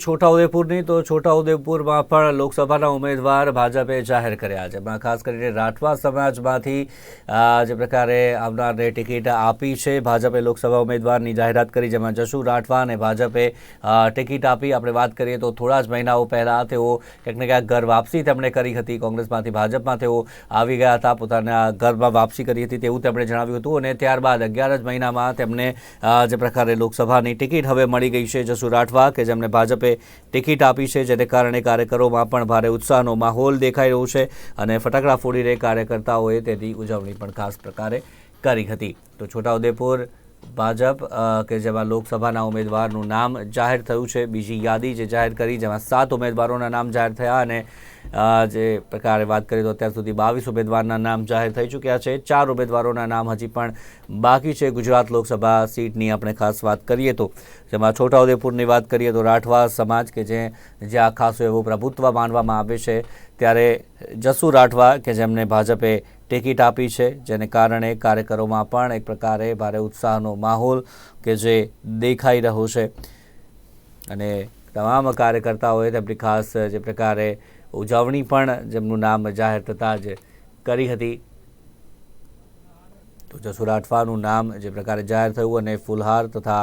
છોટાઉદેપુરની તો છોટાઉદેપુરમાં પણ લોકસભાના ઉમેદવાર ભાજપે જાહેર કર્યા છે. એમાં ખાસ કરીને રાઠવા સમાજમાંથી જે પ્રકારે આવનારને ટિકિટ આપી છે, ભાજપે લોકસભા ઉમેદવારની જાહેરાત કરી, જેમાં જશુ રાઠવા અને ભાજપે ટિકિટ આપી. આપણે વાત કરીએ તો થોડા જ મહિનાઓ પહેલાં તેઓ ક્યાંક ને ક્યાંક ઘર વાપસી તેમણે કરી હતી. કોંગ્રેસમાંથી ભાજપમાં તેઓ આવી ગયા હતા, પોતાના ઘરમાં વાપસી કરી હતી તેવું તેમણે જણાવ્યું હતું અને ત્યારબાદ અગિયાર જ મહિનામાં તેમને જે પ્રકારે લોકસભાની ટિકિટ હવે મળી ગઈ છે જશુ રાઠવા, કે જેમને ભાજપે ટિકિટ આપી છે, જેને કારણે કાર્યકરોમાં પણ ભારે ઉત્સાહનો માહોલ દેખાઈ રહ્યો છે અને ફટાકડા ફોડીને કાર્યકર્તાઓએ તેની ઉજવણી પણ ખાસ પ્રકારે કરી હતી. તો છોટાઉદેપુર ભાજપ કે જેમાં લોકસભાના ઉમેદવારનું નામ જાહેર થયું છે, બીજી યાદી જે જાહેર કરી, જેમાં સાત ઉમેદવારોના નામ જાહેર થયા અને જે પ્રકારે વાત કરીએ તો અત્યાર સુધી બાવીસ ઉમેદવારના નામ જાહેર થઈ ચૂક્યા છે. ચાર ઉમેદવારોના નામ હજી પણ બાકી છે. ગુજરાત લોકસભા સીટની આપણે ખાસ વાત કરીએ તો, જેમાં છોટાઉદેપુરની વાત કરીએ તો રાઠવા સમાજ કે જે જ્યાં ખાસો એવું પ્રભુત્વ માનવામાં આવે છે, ત્યારે જસુ રાઠવા કે જેમને ભાજપે ટિકિટ આપી છે, જેને કારણે કાર્યકરોમાં પણ એક પ્રકારે ભારે ઉત્સાહનો માહોલ કે જે દેખાઈ રહ્યો છે. અને તમામ કાર્યકર્તાઓએ તેમની ખાસ જે પ્રકારે ઉજવણી પણ જેમનું નામ જાહેર થતાં જ કરી હતી. તો જસુ અઠવાનું નામ જે પ્રકારે જાહેર થયું અને ફુલહાર તથા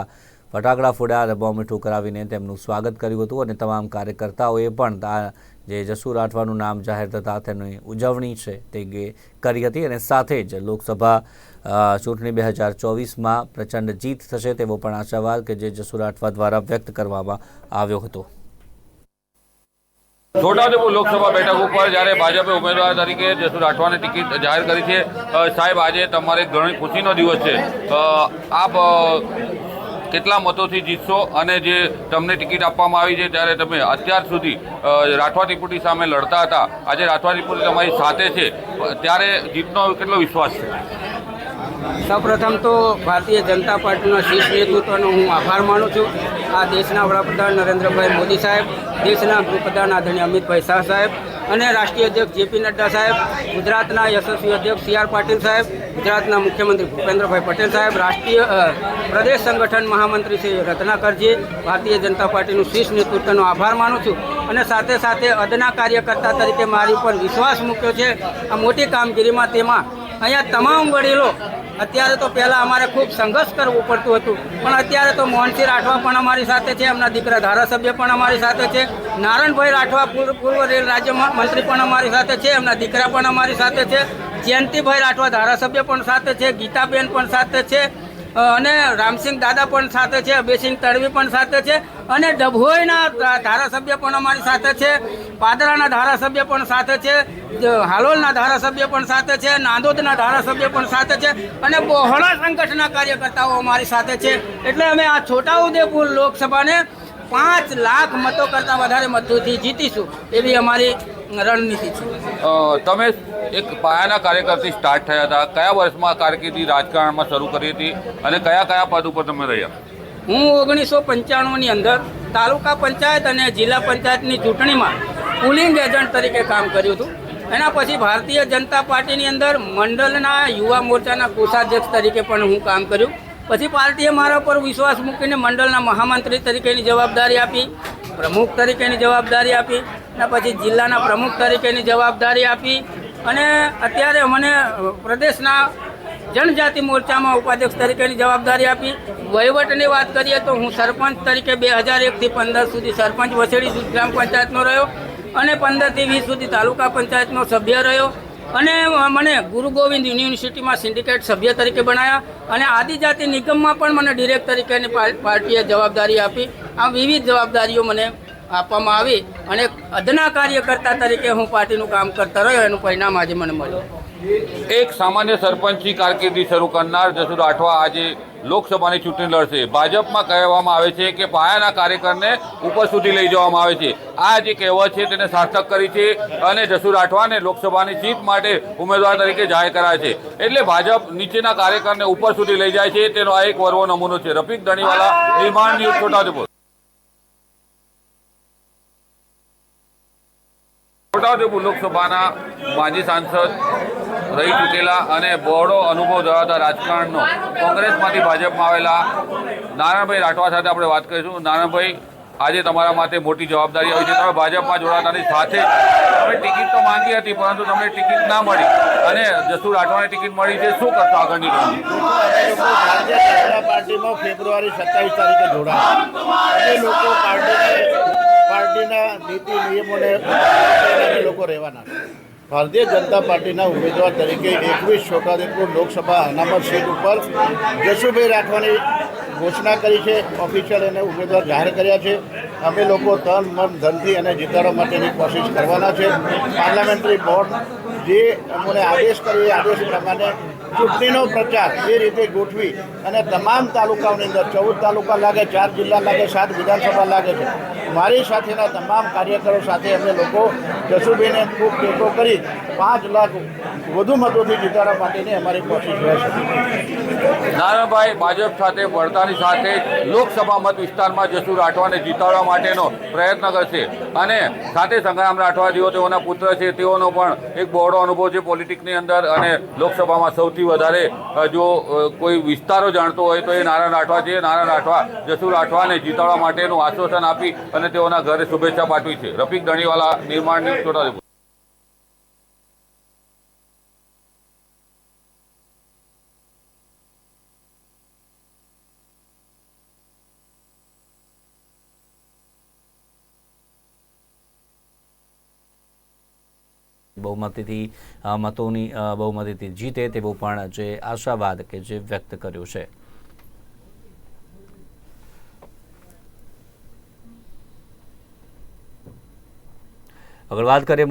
ફટાકડા ફોડ્યા અને બોમ્બ મીઠું કરાવીને તેમનું સ્વાગત કર્યું હતું અને તમામ કાર્યકર્તાઓએ પણ જે જસુ રાઠવાનું નામ જાહેર થતાં તેની ઉજવણી છે તે કરી હતી અને સાથે જ લોકસભા ચૂંટણી બે હજાર ચોવીસમાં પ્રચંડ જીત થશે તેવો પણ આશાવાદ કે જે જસુ રાઠવા દ્વારા વ્યક્ત કરવામાં આવ્યો હતો. છોટાઉદેપુર લોકસભા બેઠક ઉપર જ્યારે ભાજપે ઉમેદવાર તરીકે જસુ રાઠવાની ટિકિટ જાહેર કરી છે સાહેબ, આજે તમારે ઘણી ખુશીનો દિવસ છે. આપ કેટલા મતોથી જીતશો અને જે તમને ટિકિટ આપવામાં આવી છે ત્યારે તમે અત્યાર સુધી રાઠવા ત્રિપુટી સામે લડતા હતા. આજે રાઠવા ત્રિપુટી તમારી સાથે છે. ત્યારે જીતનો કેટલો વિશ્વાસ છે? સૌપ્રથમ તો ભારતીય જનતા પાર્ટીના શીર્ષ નેતૃત્વનો હું આભાર માનું છું. આ દેશના વડાપ્રધાન નરેન્દ્રભાઈ મોદી સાહેબ, દેશના ગૃહપ્રધાન આદરણીય અમિતભાઈ શાહ સાહેબ અને રાષ્ટ્રીય અધ્યક્ષ જેપી નડ્ડા સાહેબ, ગુજરાતના યશસ્વી અધ્યક્ષ સી આર પાટીલ સાહેબ, ગુજરાતના મુખ્યમંત્રી ભૂપેન્દ્રભાઈ પટેલ સાહેબ, રાષ્ટ્રીય પ્રદેશ સંગઠન મહામંત્રી શ્રી રત્નાકરજી, ભારતીય જનતા પાર્ટીનું શીર્ષ નેતૃત્વનો આભાર માનું છું. અને સાથે સાથે અદના કાર્યકર્તા તરીકે મારી ઉપર વિશ્વાસ મૂક્યો છે. આ મોટી કામગીરીમાં તેમાં અહીંયા તમામ વડીલો અત્યારે તો પહેલાં અમારે ખૂબ સંઘર્ષ કરવું પડતું હતું પણ અત્યારે તો મોહનસિંહ રાઠવા પણ અમારી સાથે છે એમના દીકરા ધારાસભ્ય પણ અમારી સાથે છે નારાયણભાઈ રાઠવા પૂર્વ રેલ રાજ્ય મંત્રી પણ અમારી સાથે છે એમના દીકરા પણ અમારી સાથે છે જયંતિભાઈ રાઠવા ધારાસભ્ય પણ સાથે છે ગીતાબેન પણ સાથે છે અને રામસિંહ દાદા પણ સાથે છે અભયસિંહ તડવી પણ સાથે છે અને ડભોઈના ધારાસભ્ય પણ અમારી સાથે છે પાદરાના ધારાસભ્ય પણ સાથે છે હાલોલના ધારાસભ્ય પણ સાથે છે નાંદોદના ધારાસભ્ય પણ સાથે છે અને બહોળા સંગઠનના કાર્યકર્તાઓ અમારી સાથે છે. એટલે અમે આ છોટાઉદેપુર લોકસભાને પાંચ લાખ મતો કરતાં વધારે મતોથી જીતીશું એવી અમારી રણનીતિ છે. તમે એક પાયાના કાર્યકરથી સ્ટાર્ટ થયા હતા. કયા વર્ષમાં કારકિર્દી રાજકારણમાં શરૂ કરી હતી અને કયા કયા પદ ઉપર તમે રહ્યા? હું ઓગણીસો પંચાણુંની અંદર તાલુકા પંચાયત અને જિલ્લા પંચાયતની ચૂંટણીમાં પુલિંગ એજન્ટ તરીકે કામ કર્યું હતું. એના પછી ભારતીય જનતા પાર્ટીની અંદર મંડળના યુવા મોરચાના કોષાધ્યક્ષ તરીકે પણ હું કામ કર્યું. પછી પાર્ટીએ મારા પર વિશ્વાસ મૂકીને મંડળના મહામંત્રી તરીકેની જવાબદારી આપી, પ્રમુખ તરીકેની જવાબદારી આપી અને પછી જિલ્લાના પ્રમુખ તરીકેની જવાબદારી આપી અને અત્યારે મને પ્રદેશના જનજાતિ મોરચામાં ઉપાધ્યક્ષ તરીકેની જવાબદારી આપી. વહીવટની વાત કરીએ તો હું સરપંચ તરીકે બે હજાર એકથી પંદર સુધી સરપંચ વસેડી ગ્રામ પંચાયતનો રહ્યો. અને પંદરથી વીસ સુધી તાલુકા પંચાયતનો સભ્ય રહ્યો. અને મને ગુરુ ગોવિંદ યુનિવર્સિટીમાં સિન્ડિકેટ સભ્ય તરીકે બનાવ્યા અને આદિજાતિ નિગમમાં પણ મને ડિરેક્ટ તરીકેની પાર્ટીએ જવાબદારી આપી. આ વિવિધ જવાબદારીઓ મને આપવામાં આવી અને અદના કાર્યકર્તા તરીકે હું પાર્ટીનું કામ કરતા રહ્યો, એનું પરિણામ આજે મને મળ્યું. એક સામાન્ય સરપંચની કારકિર્દી શરૂ કરનાર જસુ રાઠવા આજે લોકસભાની ચૂંટણી લડશે. ભાજપમાં કહેવામાં આવે છે કે પાયાના કાર્યકરને ઉપર સુધી લઈ જવામાં આવે છે. આ જે કહેવત છે તેને સાર્થક કરી છે અને જસુ રાઠવાને લોકસભાની સીટ માટે ઉમેદવાર તરીકે જાહેર કરાય છે. એટલે ભાજપ નીચેના કાર્યકરને ઉપર સુધી લઈ જાય છે. તેનો આ એક વર્વો નમૂનો છે. રફીક ધણીવાલા, નિર્માણ ન્યૂઝ છોટાઉદેપુર છોટાઉદેપુર લોકસભાના માજી સાંસદ રહી ચૂકેલા અને બહોળો અનુભવ ધરાવતા રાજકારણનો કોંગ્રેસમાંથી ભાજપમાં આવેલા નારાયણભાઈ રાઠવા સાથે આપણે વાત કરીશું. નારાયણભાઈ, આજે તમારા માટે મોટી જવાબદારી આવી છે. તમે ભાજપમાં જોડાતાની સાથે તમે ટિકિટ તો માંગી હતી, પરંતુ તમને ટિકિટ ના મળી અને જસુ રાઠવાની ટિકિટ મળી છે. શું કરશો આગળની પાર્ટીમાં ફેબ્રુઆરી સત્તાવીસ તારીખે જોડાયા લોકો પાર્ટીને પાર્ટીના નીતિ નિયમોને લોકો રહેવાના ભારતીય જનતા પાર્ટીના ઉમેદવાર તરીકે એકવીસ છોટાઉદેપુર લોકસભા અનામત સીટ ઉપર જશુભાઈ રાઠવાની ઘોષણા કરી છે. ઓફિશિયલ એને ઉમેદવાર જાહેર કર્યા છે. અમે લોકો તન, મન, ધનથી એને જીતાડવા માટેની કોશિશ કરવાના છે. પાર્લામેન્ટરી બોર્ડ જે અમને આદેશ કરી આદેશ પ્રમાણે ચૂંટણીનો પ્રચાર એ રીતે ગોઠવી અને તમામ તાલુકાઓની અંદર ચૌદ તાલુકા લાગે, ચાર જિલ્લા લાગે, સાત વિધાનસભા લાગે છે. મારી સાથેના તમામ કાર્યકરો સાથે અમે લોકો જસુભાઈને ખૂબ ટેકો કરી પાંચ લાખ વધુ મતોથી જીતાડવા માટેની અમારી કોશિશ રહેશે નારાભાઈ ભાજપ સાથે પડતાની સાથે લોકસભા મત વિસ્તારમાં જસુ રાઠવાને જીતાડવા માટેનો પ્રયત્ન કરશે. અને સાથે સંગ્રામ રાઠવા જેઓ તેઓના પુત્ર છે, તેઓનો પણ એક બહોળો અનુભવ છે પોલિટિક્સની અંદર અને લોકસભામાં સૌથી વધારે જો કોઈ વિસ્તારો જાણતો હોય તો એ નારાયણ રાઠવા છે. નારાયણ રાઠવા જસુ રાઠવાને જીતાડવા માટેનું આશ્વાસન આપી અને તેઓના ઘરે શુભેચ્છા પાઠવી છે. રફીક ધણીવાલા, નિર્માણ ન્યૂઝ બહુમતીથી મતોની બહુમતીથી જીતે તેવો પણ જે આશાવાદ કે જે વ્યક્ત કર્યો છે. આગળ વાત કરીએ